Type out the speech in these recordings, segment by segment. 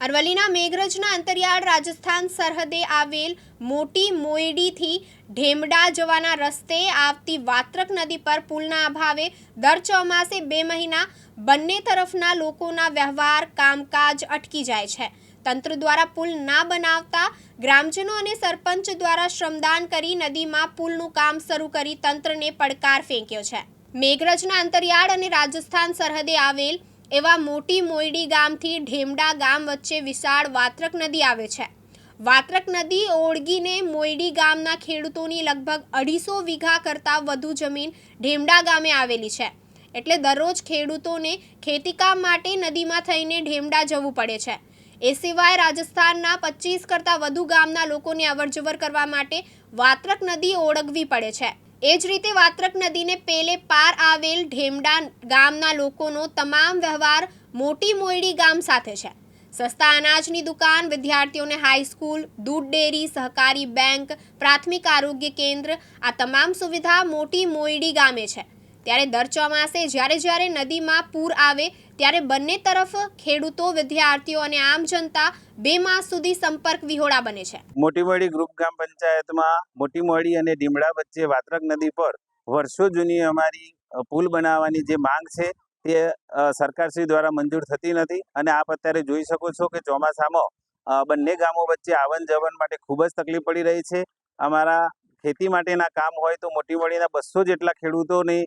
અરવલ્લીના મેઘરજના અંતરિયાળ રાજસ્થાન સરહદે આવેલ મોટી મોયડીથી ઢેમડા જવાના રસ્તે આવતી વાત્રક નદી પર પુલના અભાવે દર ચોમાસે બે મહિના બંને તરફના લોકોના વ્યવહાર કામકાજ અટકી જાય છે. તંત્ર દ્વારા પુલ ના બનાવતા ગ્રામજનો અને સરપંચ દ્વારા શ્રમદાન કરી નદીમાં પુલનું કામ શરૂ કરી તંત્રને પડકાર ફેંક્યો છે. મેઘરજના અંતરિયાળ અને રાજસ્થાન સરહદે આવેલ એવા મોટી મોયડી ગામથી ઢેમડા ગામ વચ્ચે વિશાળ વાત્રક નદી આવે છે. વાત્રક નદી ઓળગીને મોયડી ગામના ખેડૂતોની લગભગ અઢીસો વીઘા કરતાં વધુ જમીન ઢેમડા ગામે આવેલી છે. એટલે દરરોજ ખેડૂતોને ખેતીકામ માટે નદીમાં થઈને ઢેમડા જવું પડે છે. એ સિવાય રાજસ્થાનના પચીસ કરતાં વધુ ગામના લોકોને અવરજવર કરવા માટે વાત્રક નદી ઓળગવી પડે છે. એ જ રીતે વાત્રક નદીને પેલે પાર આવેલ ઢેમડા ગામના લોકોનો તમામ વ્યવહાર મોટી મોયડી ગામ સાથે છે. સસ્તા અનાજની દુકાન, વિદ્યાર્થીઓને હાઈસ્કૂલ દૂધ ડેરી, સહકારી બેંક પ્રાથમિક આરોગ્ય કેન્દ્ર, આ તમામ સુવિધા મોટી મોયડી ગામે છે. ત્યારે દર ચોમાસે જ્યારે જ્યારે નદીમાં પૂર આવે ત્યારે બંને તરફ ખેડૂતો, વિદ્યાર્થીઓ અને આમ જનતા બે માસ સુધી સંપર્ક વિહોળા બને છે. મોટી મોડી ગ્રુપ ગ્રામ પંચાયતમાં મોટી મોડી અને ડીમડા વચ્ચે વાત્રક નદી પર વર્ષો જૂની અમારી પુલ બનાવવાની જે માંગ છે તે સરકાર સરકારશ્રી દ્વારા મંજૂર થતી નથી અને આપ અત્યારે જોઈ શકો છો કે ચોમાસામાં બંને ગામો વચ્ચે આવન જવન માટે ખૂબ જ તકલીફ પડી રહી છે. અમારા ખેતી માટેના કામ હોય તો મોટી મોડીના બસો જેટલા ખેડૂતોની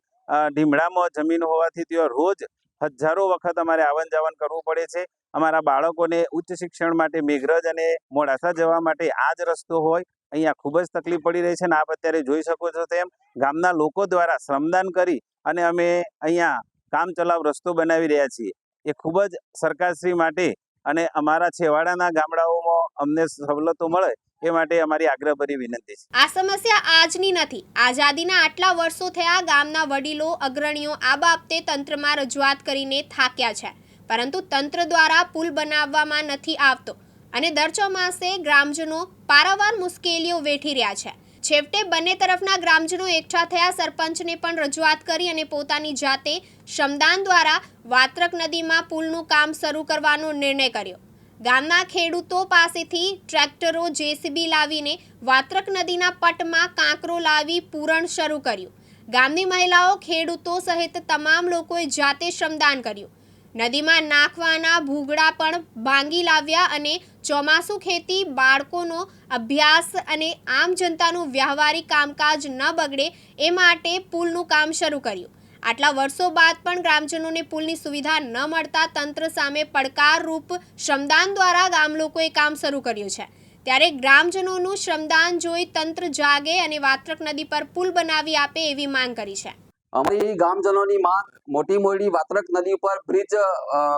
ઢીમડામાં જમીન હોવાથી તેઓ રોજ હજારો વખત અમારે આવન જાવન કરવું પડે છે. અમારા બાળકોને ઉચ્ચ શિક્ષણ માટે મેઘરજ અને મોડાસા જવા માટે આ જ રસ્તો હોય. અહીંયા ખૂબ જ તકલીફ પડી રહી છે અને આપ અત્યારે જોઈ શકો છો તેમ ગામના લોકો દ્વારા શ્રમદાન કરી અને અમે અહીંયા કામ ચલાવ રસ્તો બનાવી રહ્યા છીએ. એ ખૂબ જ સરકારશ્રી માટે અને અમારા છેવાડાના ગામડાઓમાં અમને સવલતો મળે એ માટે અમારી આગ્રહભરી વિનંતી છે. આ સમસ્યા આજની નથી. આઝાદીના આટલા વર્ષો થયા ગામના વડીલો, અગ્રણીઓ આ બાબતે તંત્રમાં રજૂઆત કરીને થાક્યા છે. પરંતુ તંત્ર દ્વારા પુલ બનાવવામાં નથી આવતો અને દર ચોમાસે ગ્રામજનો પારાવાર મુશ્કેલીઓ વેઠી રહ્યા છે. છેવટે બંને તરફના ગ્રામજનો એકઠા થયા, સરપંચને પણ રજૂઆત કરી અને પોતાની જાતે શ્રમદાન દ્વારા વાત્રક નદીમાં પુલનું કામ શરૂ કરવાનો નિર્ણય કર્યો. ગામના ખેડૂતો પાસેથી ટ્રેક્ટરો જેસીબી લાવીને વાત્રક નદીના પટમાં કાંકરો લાવી પૂરણ શરૂ કર્યું. ગામની મહિલાઓ ખેડૂતો સહિત તમામ લોકોએ જાતે શ્રમદાન કર્યું. નદીમાં નાખવાના ભૂગડા પણ ભાંગી લાવ્યા અને ચોમાસું ખેતી બાળકોનો અભ્યાસ અને આમ જનતાનું વ્યવહારિક કામકાજ ન બગડે એ માટે પુલનું કામ શરૂ કર્યું. આટલા વર્ષો બાદ પણ ગ્રામજનોને પુલની સુવિધા ન મળતા તંત્ર સામે પડકારરૂપ શ્રમદાન દ્વારા ગામ લોકોએ કામ શરૂ કર્યું છે. ત્યારે ગ્રામજનોનું શ્રમદાન જોઈ તંત્ર જાગે અને વાત્રક નદી પર પુલ બનાવી આપે એવી માંગ કરી છે. અમારી ગામજનોની માંગ મોટી મોટી વાત્રક નદી ઉપર બ્રિજ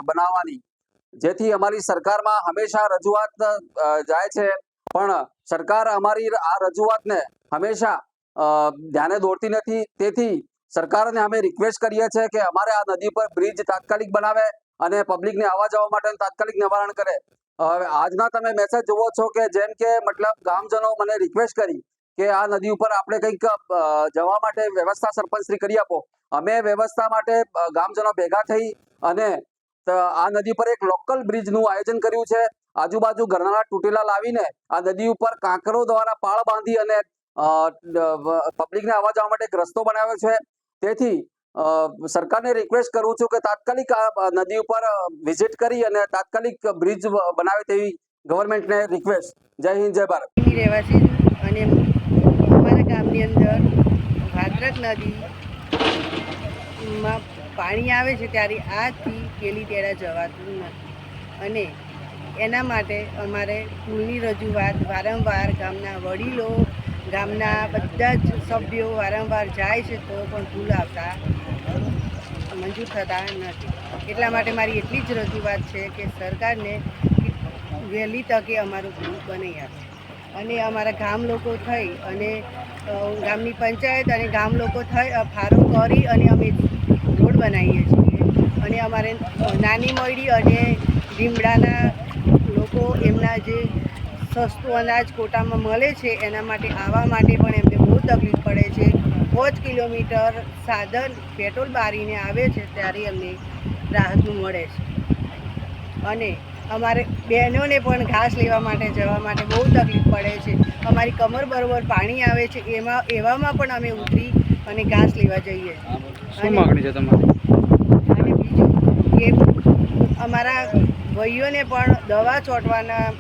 બનાવવાની. જેથી અમારી સરકારમાં હંમેશા રજૂઆત જાય છે. પણ સરકાર અમારી આ રજૂઆતને હંમેશા ધ્યાને દોરતી નથી. તેથી સરકારને અમે રિક્વેસ્ટ કરીએ છીએ કે અમારે આ નદી પર બ્રિજ તાત્કાલિક બનાવે અને પબ્લિકને આવવા જવા માટે તાત્કાલિક નિવારણ કરે. હવે આજના તમે મેસેજ જુઓ છો કે જેમ કે મતલબ ગામજનો મને રિક્વેસ્ટ કરી કે આ નદી ઉપર આપણે કંઈક જવા માટે વ્યવસ્થા સરપંચશ્રી કરી આપો. અમે વ્યવસ્થા માટે ગામજનો ભેગા થઈ અને આ નદી પર એક લોકલ બ્રિજનું આયોજન કર્યું છે. આજુબાજુ ઘરના તૂટેલા લાવીને આ નદી ઉપર કાંકરો દ્વારા પાળ બાંધી અને પબ્લિકને આવવા જવા માટે એક રસ્તો બનાવ્યો છે. તેથી સરકારને રિક્વેસ્ટ કરું છું કે તાત્કાલિક આ નદી ઉપર વિઝિટ કરી અને તાત્કાલિક બ્રિજ બનાવે તેવી ગવર્મેન્ટને રિક્વેસ્ટ જય હિન્દ, જય ભારત. રહેવાસી અને અમારા ગામની અંદર ભાદ્રક નદીમાં પાણી આવે છે ત્યારે આજથી પેલી તેડા જવાતું નથી. અને એના માટે અમારે પુલની રજૂઆત વારંવાર ગામના વડીલો ગામના બધા જ સભ્યો વારંવાર જાય છે તો પણ ભૂલ આવતા મંજૂર થતા નથી. એટલા માટે મારી એટલી જ રજૂઆત છે કે સરકારને વહેલી તકે અમારું ગ્રુપ બનાવી આપે. અને અમારા ગામ લોકો થઈ અને ગામની પંચાયત અને ગામ લોકો થઈ ફાળો કરી અને અમે રોડ બનાવીએ છીએ. અને અમારે નાની મળી અને લીમડાના લોકો એમના જે સસ્તું અનાજ કોટામાં મળે છે એના માટે આવવા માટે પણ એમને બહુ તકલીફ પડે છે. પાંચ કિલોમીટર સાધન પેટ્રોલ બારીને આવે છે ત્યારે એમને રાહતનું મળે છે. અને અમારે બહેનોને પણ ઘાસ લેવા માટે જવા માટે બહુ તકલીફ પડે છે. અમારી કમર બરોબર પાણી આવે છે એમાં એવામાં પણ અમે ઉતરી અને ઘાસ લેવા જઈએ. શું અને- માગણી છે તમારી? અને બીજું કે અમારા ભાઈઓને પણ દવા ચોંટવાના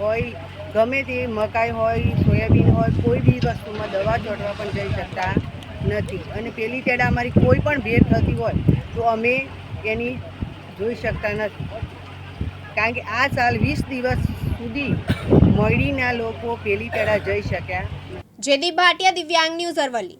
હોય, ગમે તે મકાઈ હોય, સોયાબીન હોય, કોઈ બી વસ્તુમાં દવા છોડવા પણ જઈ શકતા નથી. અને પેલી તેડા અમારી કોઈ પણ ભેટ થતી હોય, તો અમે એની જોઈ શકતા નથી. કારણ કે આ સાલ વીસ દિવસ સુધી મળીના લોકો પેલી તેડા જઈ શક્યા. જેદી ભાટિયા દિવ્યાંગ ન્યૂઝ અરવલ્લી.